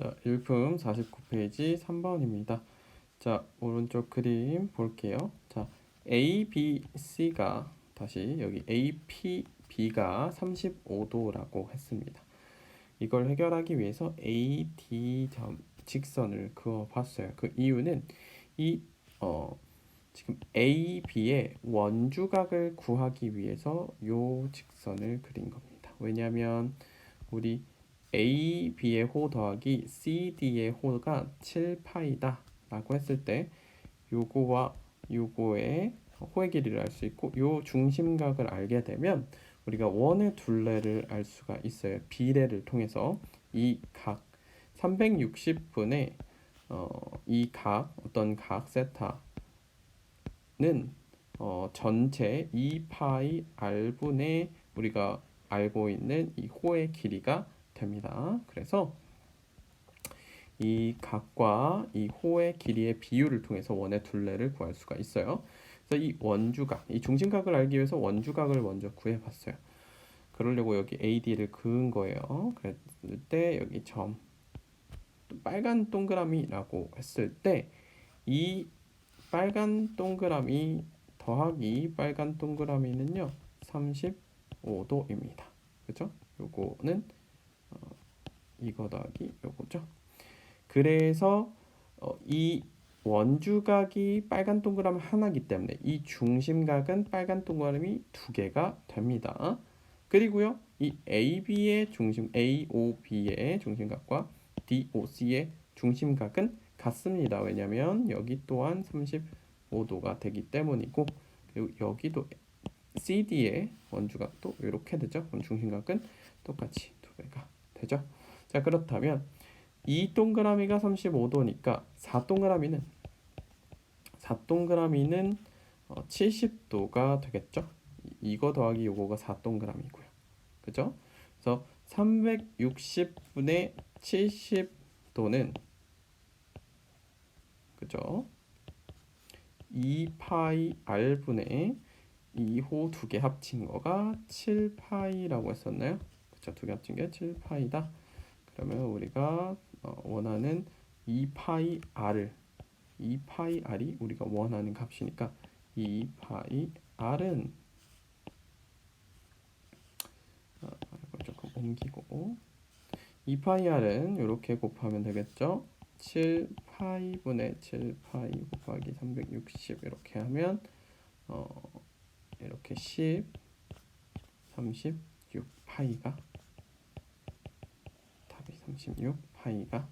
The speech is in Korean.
자, 일품 49페이지 3번입니다. 자, 오른쪽 그림 볼게요. 자, A, B, C가 다시 여기 A, P, B가 35도라고 했습니다. 이걸 해결하기 위해서 A, D 점 직선을 그어 봤어요. 그 이유는 이 어, 지금 A, B의 원주각을 구하기 위해서 요 직선을 그린 겁니다. 왜냐하면 우리 A, B의 호 더하기 C, D의 호가 7파이다 라고 했을 때 요거와 요거의 호의 길이를 알 수 있고 요 중심각을 알게 되면 우리가 원의 둘레를 알 수가 있어요. 비례를 통해서 이 각 360분의 어, 이 각 어떤 각 세타는 어, 전체 2파이 r분의 우리가 알고 있는 이 호의 길이가 됩니다. 그래서 이 각과 이 호의 길이의 비율을 통해서 원의 둘레를 구할 수가 있어요. 그래서 이 원주각, 이 중심각을 알기 위해서 원주각을 먼저 구해봤어요. 그러려고 여기 AD를 그은 거예요. 그랬을 때 여기 점 빨간 동그라미라고 했을 때 이 빨간 동그라미 더하기 빨간 동그라미는요 35도입니다. 그죠? 요거는 어, 이거 더하기 요거죠. 그래서 어, 이 원주각이 빨간 동그라미 하나이기 때문에 이 중심각은 빨간 동그라미 두 개가 됩니다. 그리고요, 이 AB의 중심, AOB의 중심각과 DOC의 중심각은 같습니다. 왜냐하면 여기 또한 35도가 되기 때문이고 그리고 여기도 CD의 원주각도 이렇게 되죠. 중심각은 똑같이 두 배가 되죠. 자 그렇다면 이 동그라미가 35도니까 4동그라미는 4동그라미는 어, 70도가 되겠죠. 이거 더하기 요거가 4동그라미고요. 그죠? 그래서 360분의 70도는 그죠? 2파이 r분의 2호 두 개 합친 거가 7파이라고 했었나요? 그쵸? 두 개 합친 게 7파이다. 그러면 우리가 어, 원하는 2파이 r을 2파이 r이 우리가 원하는 값이니까 2파이 r은 어, 이걸 조금 옮기고 2파이 r은 이렇게 곱하면 되겠죠? 7파이분의 7파이 곱하기 360 이렇게 하면 어, 이렇게 10, 36파이가 답이 36파이가